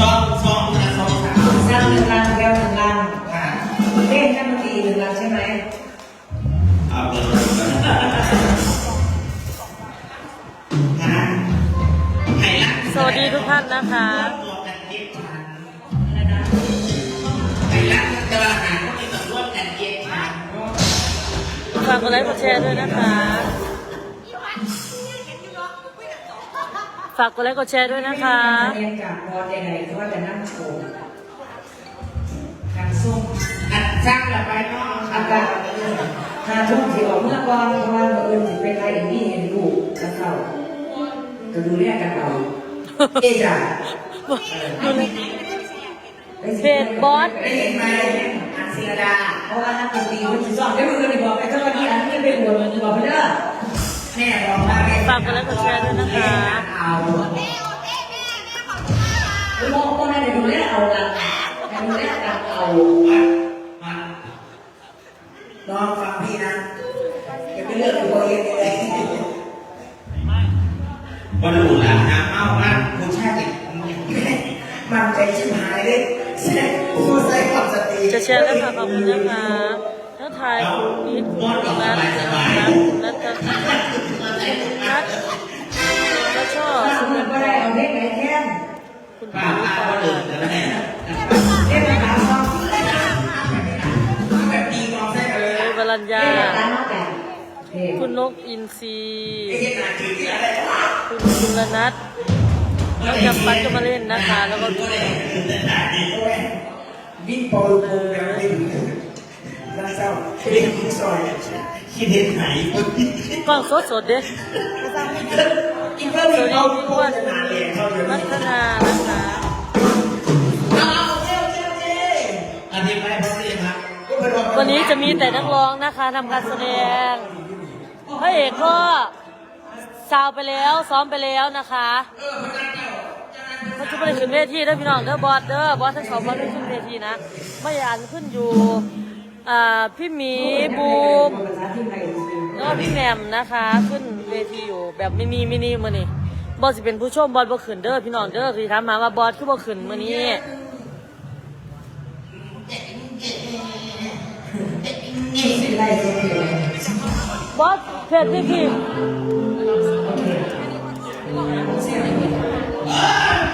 ซองซองนะซองสามสร้างหนึ่งลังแก้วหนึ่งลังค่ะเล่นแค่ดนตรีหนึ่งลังใช่ไหมเอาเบอร์นะไทยรัฐสวัสดีทุกท่านนะคะตัวกันเก็บชันไทยรัฐจะมาหาคนที่ร่วมกันเก็บชันฝากกดไลค์กดแชร์ด้วยนะคะ ฝากกดไลค์กดแชร์ด้วยนะคะเรียนจากบอลใดๆก็ว่าจะนั่งโชว์การส้มอัดสร้างแบบไปเนาะอากาศหาทุ่มที่ออกเมื่อก่อนเพราะว่าเมื่ออื่นสิเป็นไรอย่างนี้เห็นลูกแล้วเข้าก็ดูแลกันเอาเอ๊ะจ้ะเพจบอสได้เห็นไหมอันศิรดาเพราะว่านักดนตรีคนที่สองได้มือกันบอกไปก็วันนี้อันนี้เป็นหัวมันบอกไปเด้อแม่บอกว่าแม่ฝากกดไลค์กดแชร์ด้วยนะคะ เอาโมโมนั่นเดี๋ยวดูแลเอาละแต่ดูแลกันเอามาน้องฟังพี่นะอย่าไปเลือกตัวเองเลยบอลลูนละน้ำเมาละคุณชาติมันใจชิบหายเลยแซ่ผู้ใส่ความสติจะแชร์ด้วยค่ะขอบคุณนะคะทั้งไทยคุณนิดคุณนัทนะคะคุณนัทคุณนัทแล้วชอบ ถ้าคุณก็ได้เอาเล็กไหนแทนปาปูป้าค่ะบอลลูนจะได้เล็กไหนหาความแบบดีมองใส่กันเลยเอยวรัญญาคุณนกอินทรีคุณจุลนัทน้องจำปันก็มาเล่นนะคะ แล้วก็วิ่งปอลูกงแบบวิ่งน่าเศร้าวิ่งซอยคิดเห็นไหนกล้องสดสดเด้ อีกเพิ่อีวักสดีเอาพี่ตัอ้ววนจะนานเลยเขาอยู่พันี่ฒนานะคะเอาเจ้าเจ้าเจ้อธิบายเพราะอะไรครับวันนี้จะมีแต่นักร้องนะคะทำการแสดงพระเอกก็ซาวไปแล้วซ้อมไปแล้วนะคะมันจะไม่ได้ขึ้นเวทีเด้อพี่น้องเด้อบอสเด้อบอสทั้งสองบอสไม่ขึ้นเวทีนะไม่อ่านขึ้นอยู่อ่าพี่หมีบูมแล้วก็พี่แหมมนะคะขึ้น เวทีอยู่แบบมินิมินิมือนี่บอสสิเป็นผู้ชมบอสบ่ขืนเด้อพี่น้องเด้อคือถามมาว่าบอสคือบ่ขืนมือนี้บอสเพจพี่พี่ข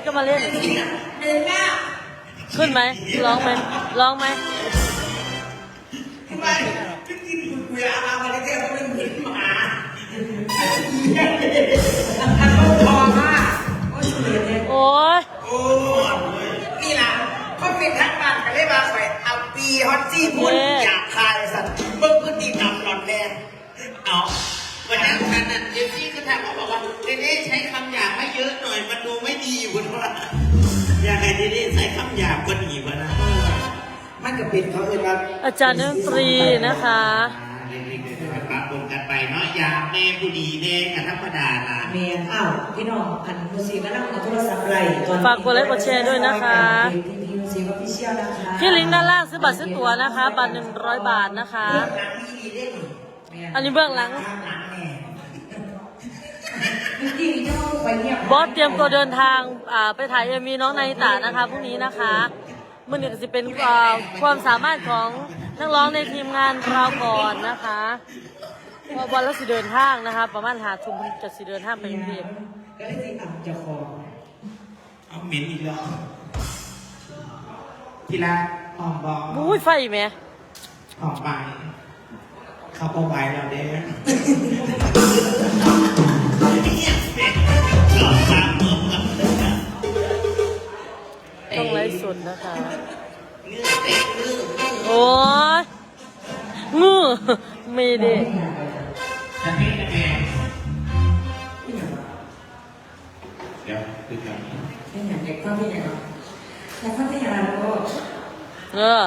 ด็กจำปัดก็มาเล่นเดินหน้าขึ้นไหมร้องไหมร้องไหมทำไมพี่กินคุณคุยอามาแล้วแกก็เป็นเหมือนหมาอันต้องพอมากโอ้ยเฉลยเลยโอ้ยโอ้ยนี่ล่ะเขาเป็นทักบ้านกันเลยมาใส่เอาปีฮอตจี้พุ่นอยากคายสัตว์เบิ่งพฤติกรรมหลอนแรงเอา วันนั้นฉันน่ะเจฟซี่ก็ถามเขาบอกว่าเดเน่ใช้คำหยาบไม่เยอะหน่อย มันดูไม่ดีคุณว่าอยากให้เดเน่ใช้คำหยาบก็ดีวะนะมันก็เป็นเขาเลยว่าอาจารย์ดนตรีนะคะ เล็กๆปรับปรุงกันไปเนาะยาแม่ผู้ดีแดงกับธรรมดาล่ะ เมียอ้าวพี่น้องอันมูซีก็นั่งเอาโทรศัพท์ไรตอนฝากกดไลค์กดแชร์ด้วยนะคะพี่พี่มูซีก็พี่เชี่ยวนะคะที่ลิงก์ด้านล่างซื้อบัตรซื้อตั๋วนะคะ บัตรหนึ่งร้อยบาทนะคะหนังพี่ดีเด้นี่ อันนี้เบื้องหลังหนังแน่จริงๆจะไปเนี่ยบอสเตรียมตัวเดินทางอ่าไปถ่ายเอ็มีน้องนาริตานะคะพรุ่งนี้นะคะมันนี่ก็จะเป็นอ่าความสามารถของนักร้องในทีมงานเราก่อนนะคะเพราะวันละสิเดินทางนะคะ ประมาณหาทุ่มเพิ่นจะสิเดินทางไปกรุงเทพก็เลยที่อ่ำจะคอเอาเหม็นอีกแล้วทีละหอมบอกบุ้ยไฟแหม่หอมไป เข้าเป้าหมายเราเด้หลอกสามเมืองกับเนื้อต้องไลฟ์สดนะคะเป็ดเนื้อโอ้ยงูไม่ได้จะให้คะแนนเดี๋ยวคือกันที่ไหนเด็กฟังที่ไหนเนาะแต่ฟังที่ไหนแล้วก็ เออ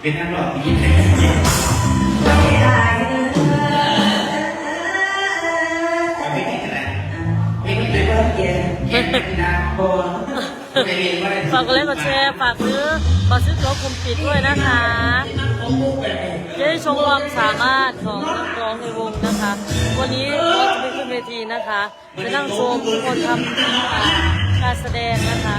เป็นนักร้องดีเลยไม่ได้เลยเอาไม่ได้ขนาดไม่ไม่ได้ได้เลยเบิร์ดเย็นแย่ไม่ได้บัวไม่ได้ว่าฝากกดไลค์กดแชร์ฝากซื้อฝากซื้อตัวคุมปิดด้วยนะคะจะได้ชมความสามารถของนักร้องในวงนะคะ วันนี้เราจะไปขึ้นเวทีนะคะจะนั่งชมคนทำการแสดงนะคะ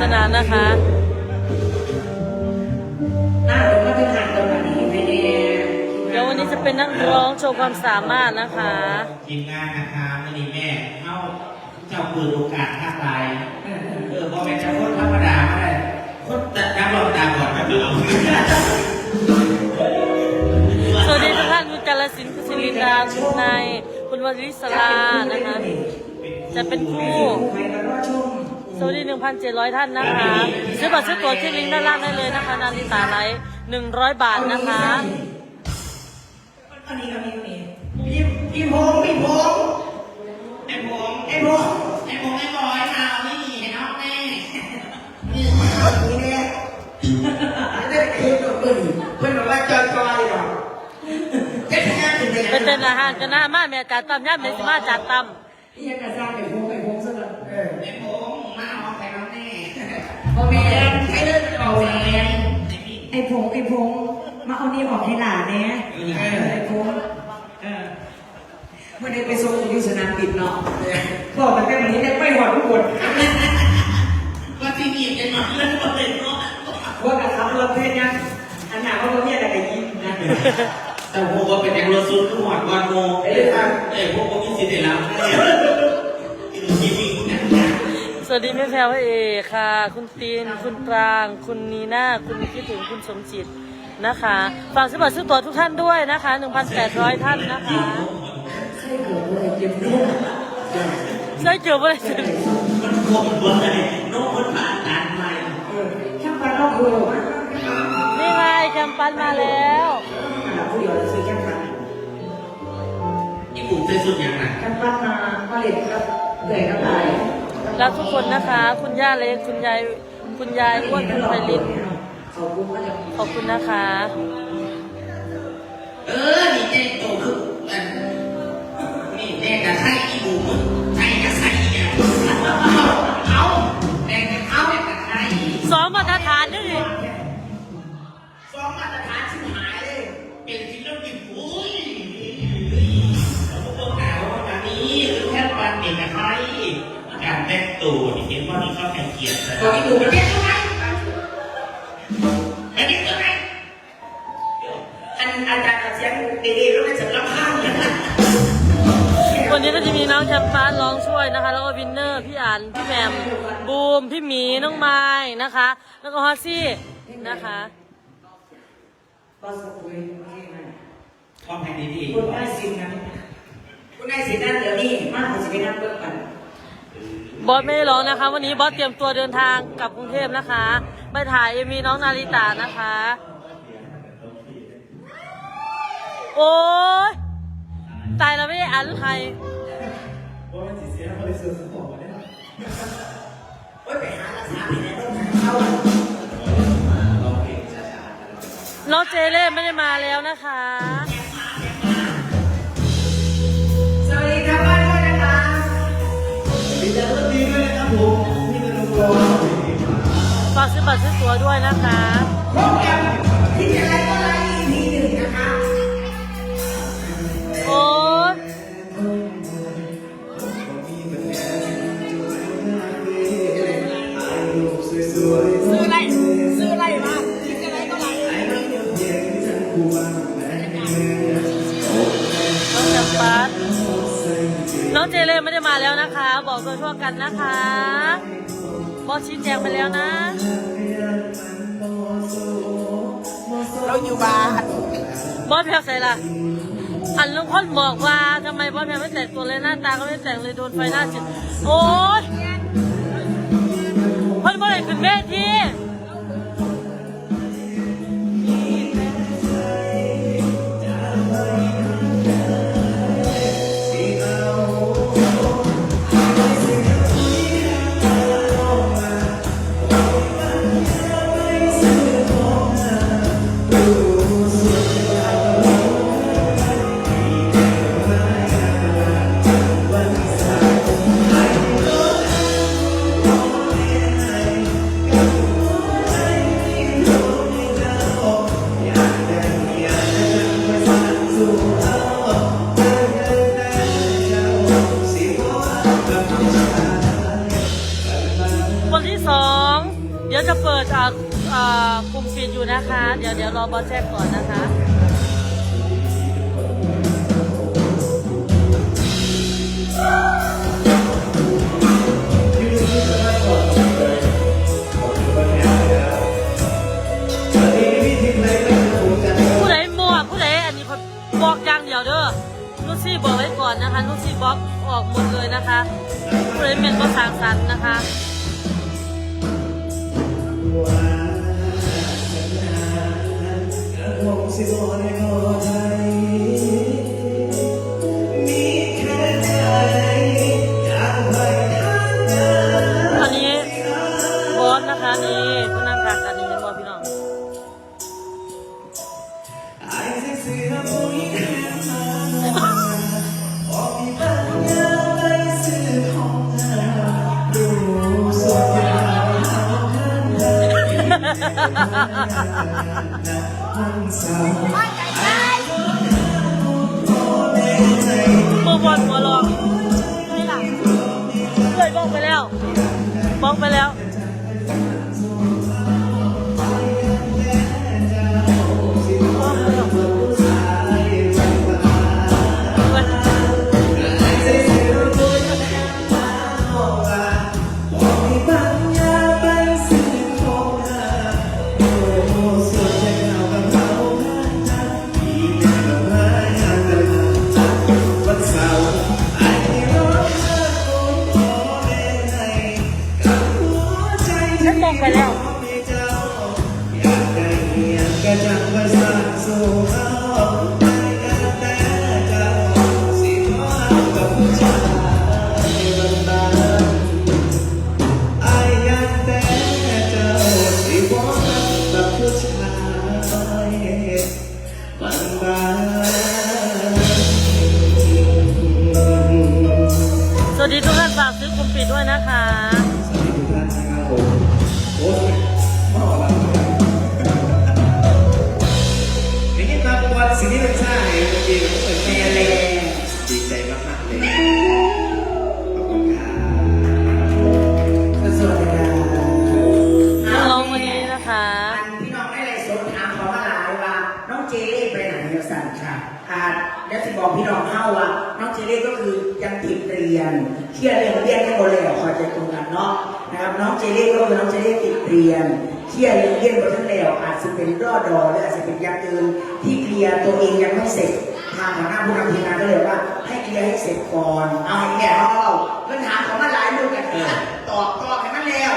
สนุกสนานนะคะน่าจะมาเป็นทางตรงนี้ไม่แน่เดี๋ยววันนี้จะเป็นนักร้องโชว์ความสามารถนะคะทีมงานนะคะมื่อนี้แม่เข้าเจ้าปืนโอกาสท่าตายเออพอเป็นเจ้าคนธรรมดาไม่ได้คนแต่นักร้องตาบอดแบบเราสวัสดีทุกท่านคุณกาลสินธุ์คุณศิรินดาคุณนายคุณวริศรานะคะ จะเป็นคู่ใครก็รอชม สวัสดี 1,700 ท่านนะคะ ซื้อบัตรซื้อตั๋วที่ลิงก์ด้านล่างได้เลยนะคะ นาริตาไลท์100 บาทนะคะอันนี้ก็มีนี่พี่พี่พงพี่พงไอ้ผมไอ้พงไอ้ผมไอ้บอยมาเอานี่เห็นเอาแม่นี่เนี่ยจะได้เห็นตัวเพื่อนเพื่อนบอกว่าจอยจอยหรอจะเป็นเต้นอาหารกันนะมาแม่จัดตำย่าแม่สิมาจัดตนี่ยังกระซ่าไอ้พงไอ้พง แม่ใช้เลิกเอาแม่ไอ้พี่ไอ้พงไอ้พงมาเอานี่ออกให้หลานเนี่ยเออไอ้พงเออเมื่อได้ไปส่งอยู่สนามบินเนาะบอกมันแค่วันนี้ได้ไปหอดทุกคนก็ที่นี่จะนอนเล่นก็เลยเนาะว่ากับขับรถเพศยังอันหนาว่าเมียอะไรกันยิ้มนะแต่พวกว่าเป็นแองโลซูนทุกหวัดวันโมเอ้ยครับเอ้ยพวกก็มีสิทธิ์ได้รับเนี่ยชีวิตเนี่ย สวัสดีแม่แพรวพระเอกค่ะ คุณตีน คุณปราง คุณนีน่า คุณคิดถึงคุณสมจิตนะคะ ฝากซื้อบัตรซื้อตั๋วทุกท่านด้วยนะคะ 1,800 ท่านนะคะใช่เหรอเลยเจ็บด้วยใช่เกี่ยวอะไรสิมันคงเบอร์เลยโน้ตผ่านด่านใหม่เออช่างปันนอกคือนี่ไงแคมปัสมาแล้วเราผู้เดียวเราซื้อช่างปันญี่ปุ่นใช้สุดอย่างไรช่างปันมาผลิตครับเหนื่อยน้ำลาย รักทุกคนนะคะ คุณย่าเล็กคุณยายคุณยายอ้วนคุณไพลินขอบคุณก็จะขอบคุณนะคะ เออนี่แจ้งโตคืออันนี่แม่กับไข่อีบูมึงไข่กับไข่เนี่ยเอาแม่กับเอาแม่กับไข่สองมาตรฐานนี่ดิสองมาตรฐานชิบหาย แต่งตัวนี่เห็นว่านี่เขาแข่งเกียรติเลยตัวนี้ดูมันเรียกเท่าไหร่อันนี้คืออะไรอันอาจารย์เสียงดีๆแล้วก็จะรับข้างกันวันนี้ก็จะมีน้องแชมปัสร้องช่วยนะคะ แล้วก็วินเนอร์ พี่อันพี่แหมมบูม พี่หมี น้องไม้นะคะ แล้วก็ฮอสซี่นะคะ ก็สกุลความแพงดีคุณได้สินนะคุณได้สินนั่นเดี๋ยวนี้มากกว่าสิบนั่นเพิ่มกัน บอสไม่ได้ร้องนะคะ วันนี้บอสเตรียมตัวเดินทางกลับกรุงเทพนะคะ ไปถ่ายเอมีน้องนาริตานะคะ โอ้ยตายแล้วไม่ได้อ่านใครโอ้ยไที่ไหนต้องเข้าน้องเจเล่ไม่ได้มาแล้วนะคะ ฝากซื้อบัตรซื้อตั๋วด้วยนะคะ เจเล่ไม่ได้มาแล้วนะคะ บอกตัวทั่วกันนะคะบอสชี้แจงไปแล้วนะ เราอยู่บ้านบอสแพลวใส่ละอันลุงคนบอกว่าทำไมบอสแพลวไม่แต่งตัวเลยหน้าตาก็ไม่แต่งเลยโดนไฟหน้าจิตโอ๊ยเพิ่นบ่ได้ขึ้นเวที บอสแจ้งก่อนนะคะผู้ใดมั่วผู้ใดอันนี้เขาบอกอย่างเดียวเด้อลูซี่บอกไว้ก่อนนะคะลูซี่บล็อกออกหมดเลยนะคะผู้ใดเป็นก็สร้างสรรค์นะคะ อัน บ้าน นะครับน้องเจเล่ก็คือน้องเจเล่ติดเรียนเครียดเรียนเรียนหมดทั้งแล้วอาจจะเป็นรอดอหรืออาจจะเป็นอย่างอื่นที่เคลียร์ตัวเองยังไม่เสร็จทางหัวหน้าผู้นำทีมงานก็เลยว่า ให้เคลียร์ให้เสร็จก่อนเอาให้แก่เขาเอาเพื่อนถามเขามาหลายมือกันตอบตอบให้มันแล้ว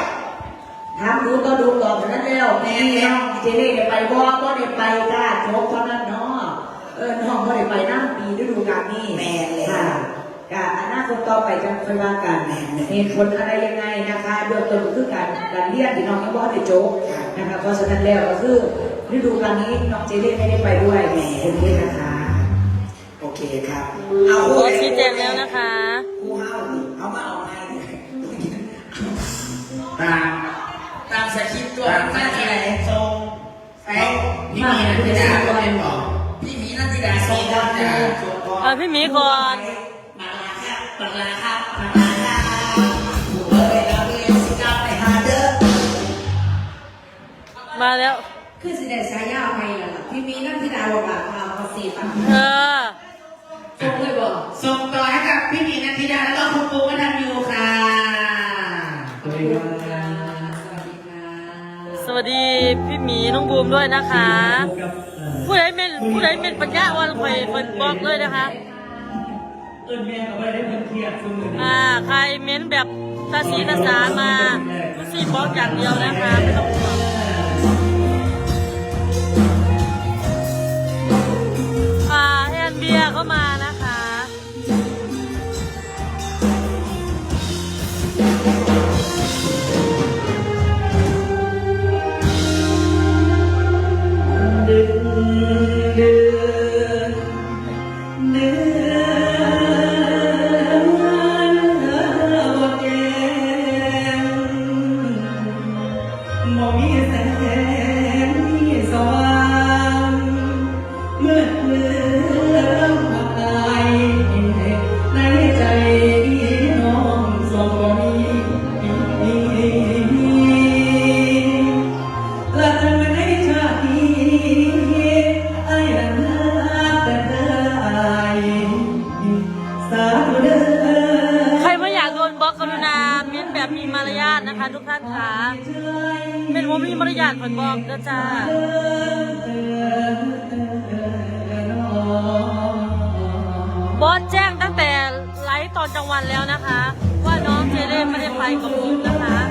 ถามดูก็ดูตอบจากนั้นแล้วแม่น้องเจเล่ได้ไปบ่ก็ได้ไปจ้าโจ๊กเท่านั้นเนาะเออน้องก็ได้ไปนั่งปีฤดูกาลนี้แม่เลยค่ะ กาอนาคตต่อไปจะค่อยว่ากันแม่เลยเหตุผลอะไรยังไงนะคะเบื้องต้นก็คือการการเรียนที่น้องยังบ่ได้โจ๊กค่ะนะคะเพราะฉะนั้นแล้วก็คือฤดูกาลนี้น้องเจเล่ไม่ได้ไปด้วยแหมคนนี้นะคะโอเคครับเอาขอชี้แจงแล้วนะคะคู่เฮานี่เอามาเอาไงตามตามสคริปต์ตัวหน้าที่ไหนทรงแฟงพี่มีนันทิดาก็เป็นบอกพี่มีนันทิดาทรงก่อนจ้าทรงก่อน เอาพี่หมีก่อนมาลาครับมาลาครับมาลาครับผู้เอ้ยเราเรียนสิกาไปหาเด้อมาแล้ว คือสิได้ฉายาไปล่ะพี่มีนักธิดาบอกว่าข่าวภาษีป่ะเออจงเลยบอกส่งต่อให้กับพี่มีนันทิดาแล้วก็คุณปูวัฒนยูค่ะสวัสดีค่ะสวัสดีค่ะสวัสดีพี่หมีน้องบูมด้วยนะคะ ผู้ใดเป็นผู้ใดเป็นปัญญาวันคอยเปิดบอกเลยนะคะ เอิ้นแม่ก็ไม่ได้เพิ่นเครียดซุมื้อนี้อ่าใครเม้นแบบตาสีตาสามาผู้สีบอกอย่างเดียวนะคะไม่ต้องห่วงอ่าแอนเบียร์ก็มา มีมารยาทคนบอกนะจ้าบอสแจ้งตั้งแต่ไลฟ์ตอนกลางวันแล้วนะคะ ว่าน้องเจเล่ไม่ได้ไปกับผมนะคะ